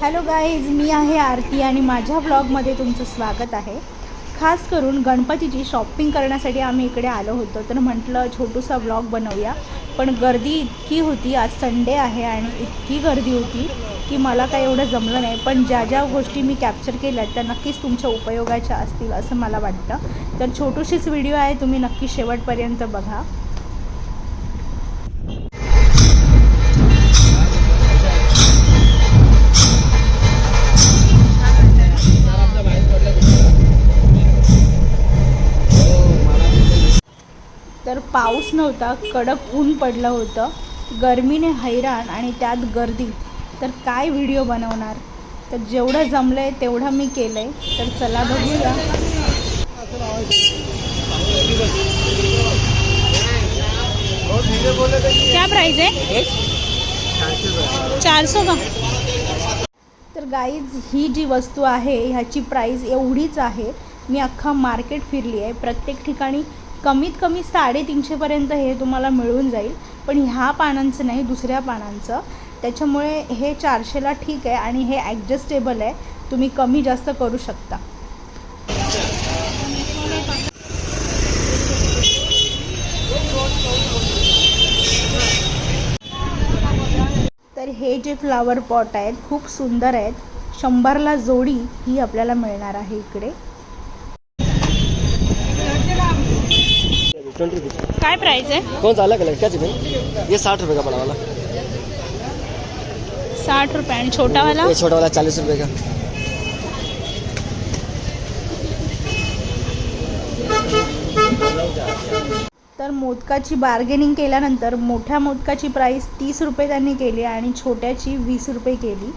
Hello guys मी आहे आरती आणि माझ्या ब्लॉगमध्ये तुमचं स्वागत आहे. खास करून गणपतीची शॉपिंग करण्यासाठी आम्ही इकडे आलो होतो. तर म्हटलं छोटूसा ब्लॉग बनवूया. पण गर्दी इतकी होती आज संडे आहे आणि इतकी गर्दी होती की मला काही एवढं जमलं नाही. पण ज्या ज्या गोष्टी मी कॅप्चर केल्या त्या नक्कीच तुमच्या उपयोगाच्या असतील असं मला वाटतं. तर छोटूशीच व्हिडिओ आहे तुम्ही नक्की शेवटपर्यंत बघा. पाऊस नव्हता कडक ऊन पडलं होतं गरमीने हैराण आणि त्यात गर्दी. तर काय व्हिडिओ बनवणार? तर जेवढं जमलं आहे तेवढं मी केलं आहे तर चला बघूया. क्या प्राईज आहे? चारशे का? तर गाईज ही जी वस्तू आहे ह्याची प्राईज एवढीच आहे. मी अख्खा मार्केट फिरली आहे प्रत्येक ठिकाणी कमीत कमी साडेतीनशेपर्यंत हे तुम्हाला मिळून जाईल. पण ह्या पानांचं नाही दुसऱ्या पानांचं. त्याच्यामुळे हे चारशेला ठीक आहे आणि हे ॲडजस्टेबल आहे. तुम्ही कमी जास्त करू शकता. तर हे जे फ्लावर पॉट आहेत खूप सुंदर आहेत. शंभरला जोडी ही आपल्याला मिळणार आहे इकडे. ट्वेंटी रुपीज़ काय प्राइस आहे? कौन सा अलग अलग क्या चाहिए ये साठ रुपये का बड़ा वाला साठ रुपये. आणि छोटावाला? ये छोटा वाला चालीस रुपये का? तर मोदकाची बार्गेनिंग केल्यानंतर मोठ्या मोदकाची प्राईस तीस रुपये त्यांनी केली आणि छोट्याची वीस रुपये केली.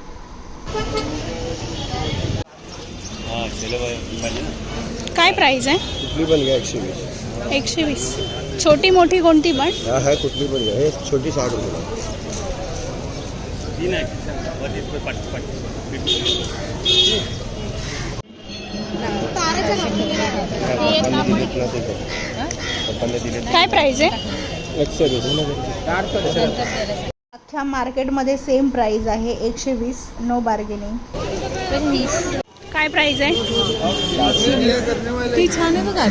काय प्राईस आहे? एकशे वीस. छोटी मोठी कोणती पण? हाँ है कुटली बन गया ये छोटी साठ रुपये. काय प्राईस आहे? एकशे वीस. अख्ख्या मार्केटमध्ये सेम प्राईस आहे. एकशे वीस. नो बार्गेनिंग काय प्राईस आहे? ती छान आहे बघा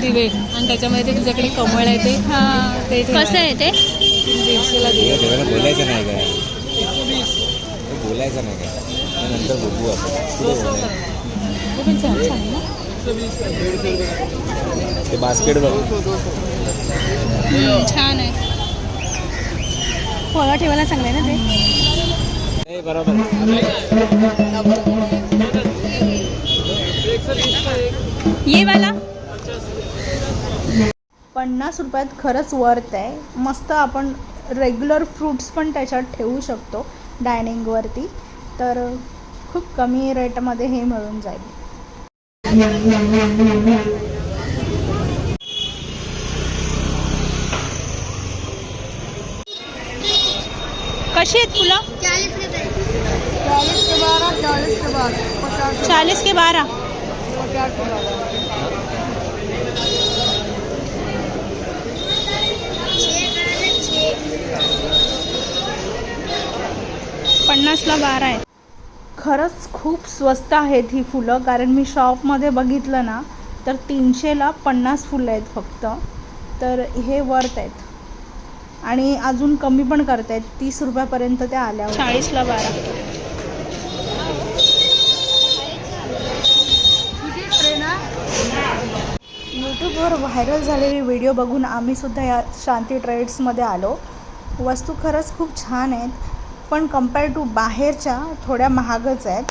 दिवे. आणि त्याच्यामध्ये ते तुझ्याकडे कमळ आहे ते. हा ते कसं आहे ते? दीडशेला दिवे. बोलायचं नाही काय? बोलायचं नाही काय? नंतर बघू आपण. छान छान आहे ना? ते बास्केट बघ. छान आहे. फळं ठेवायला चांगलं आहे ना ते? बरोबर. ये वाला? पन्नास रुपयात खरंच वर्थ आहे. मस्त आपण रेग्युलर फ्रूट्स पण त्याच्यात ठेवू शकतो डायनिंगवरती तर खूप कमी रेटमध्ये हे मिळून जाईल. कशी आहेत फुलं? चालीस के बारह पन्नासला बारा आहे खरंच खूप स्वस्त आहेत ही फुलं कारण मी शॉपमध्ये बघितलं ना तर तीनशेला पन्नास फुलं आहेत फक्त. तर हे वर्थ आहेत. आणि अजून कमी पण करतायत तीस रुपयापर्यंत त्या आल्या चाळीसला बारा. यूट्यूबवर व्हायरल झालेली व्हिडिओ बघून आम्हीसुद्धा या शांती ट्रेड्समध्ये आलो. वस्तू खरंच खूप छान आहेत पण कंपेअर टू बाहेरच्या थोड्या महागच आहेत.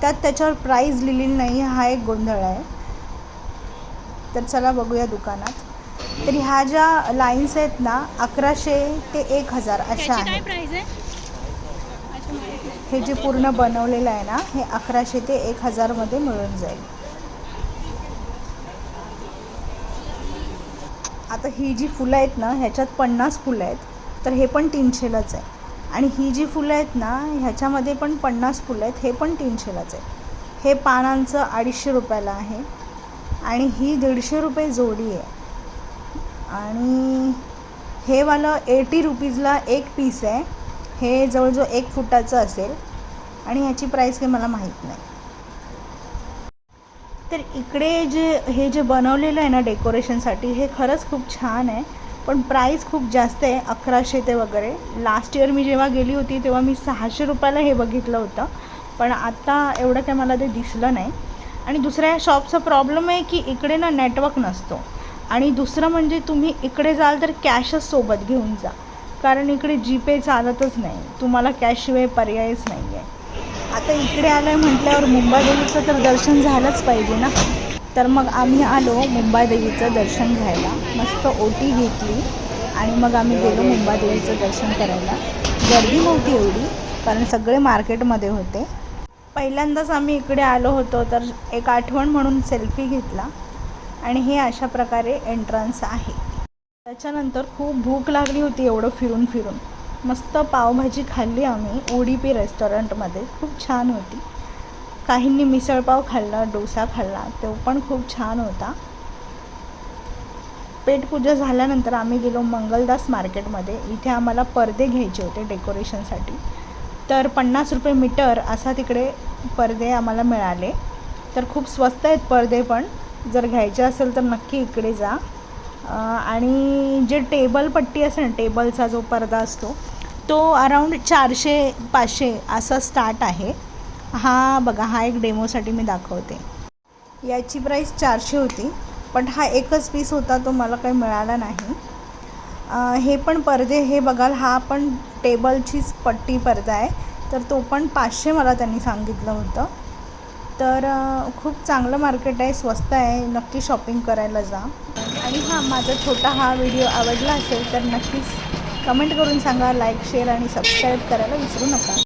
त्यात त्याच्यावर प्राईज लिहिलेली नाही हा एक गोंधळ आहे. तर चला बघूया दुकानात. तर ह्या ज्या लाईन्स आहेत ना अकराशे ते एक हजार अशा आहेत. हे जे पूर्ण बनवलेलं आहे ना हे अकराशे ते एक हजारमध्ये मिळून जाईल. आता ही जी फुलं आहेत ना ह्याच्यात पन्नास फुलं आहेत. तर हे पण तीनशेलाच आहे. आणि ही जी फुलं आहेत ना ह्याच्यामध्ये पण पन्नास फुलं आहेत हे पण तीनशेलाच आहे. हे पानांचं अडीचशे रुपयाला आहे. आणि ही दीडशे रुपये जोडी आहे. आणि हे वालं एटी रुपीजला एक पीस आहे. हे जवळजवळ एक फुटाचं असेल. आणि ह्याची प्राईस काही मला माहीत नाही. तर इकडे जे हे जे बनवलेलं आहे ना डेकोरेशनसाठी हे खरंच खूप छान आहे. पण प्राईस खूप जास्त आहे अकराशे ते वगैरे. लास्ट इयर मी जेव्हा गेली होती तेव्हा मी सहाशे रुपयाला हे बघितलं होतं. पण आत्ता एवढं काय मला ते दिसलं नाही. आणि दुसऱ्या शॉपचा प्रॉब्लेम आहे की इकडे ना नेटवर्क नसतो. आणि दुसरं म्हणजे तुम्ही इकडे जाल तर कॅशच सोबत घेऊन जा. कारण इकडे जीपे चालतच नाही. तुम्हाला कॅशशिवाय पर्यायच नाही आहे आता इकडे आलं आहे म्हटल्यावर मुंबादेवीचं तर दर्शन झालंच पाहिजे ना. तर मग आम्ही आलो मुंबादेवीचं दर्शन घ्यायला. मस्त ओटी घेतली आणि मग आम्ही गेलो मुंबादेवीचं दर्शन करायला. गर्दी नव्हती एवढी कारण सगळे मार्केटमध्ये होते. पहिल्यांदाच आम्ही इकडे आलो होतो तर एक आठवण म्हणून सेल्फी घेतला. आणि हे अशा प्रकारे एंट्रन्स आहे. त्याच्यानंतर खूप भूक लागली होती एवढं फिरून फिरून. मस्त पावभाजी खाल्ली आम्ही उडीपी रेस्टॉरंटमध्ये. खूप छान होती. काहींनी मिसळपाव खाल्ला डोसा खाल्ला तो पण खूप छान होता. पेटपूजा झाल्यानंतर आम्ही गेलो मंगलदास मार्केटमध्ये. इथे आम्हाला पडदे घ्यायचे होते डेकोरेशनसाठी. तर पन्नास रुपये मीटर असा तिकडे पडदे आम्हाला मिळाले. तर खूप स्वस्त आहेत पडदे पण. जर घ्यायचे असेल तर नक्की इकडे जा. आणि जे टेबल पट्टी ना टेबलचा जो पडदा असतो तो अराऊंड चारशे पाचशे असा स्टार्ट आहे. हा बघा हा एक डेमोसाठी मी दाखवते. याची प्राईस चारशे होती पण हा एकच पीस होता तो मला काही मिळाला नाही. हे पण पडदे हे बघाल हा पण टेबलचीच पट्टी पडदा आहे. तर तो पण पाचशे मला त्यांनी सांगितलं होतं. तर खूप चांगलं मार्केट आहे स्वस्त आहे नक्की शॉपिंग करायला जा. आणि हां माझा छोटा हा व्हिडिओ आवडला असेल तर नक्कीच कमेंट करून सांगा लाईक शेअर आणि सबस्क्राईब करायला विसरू नका.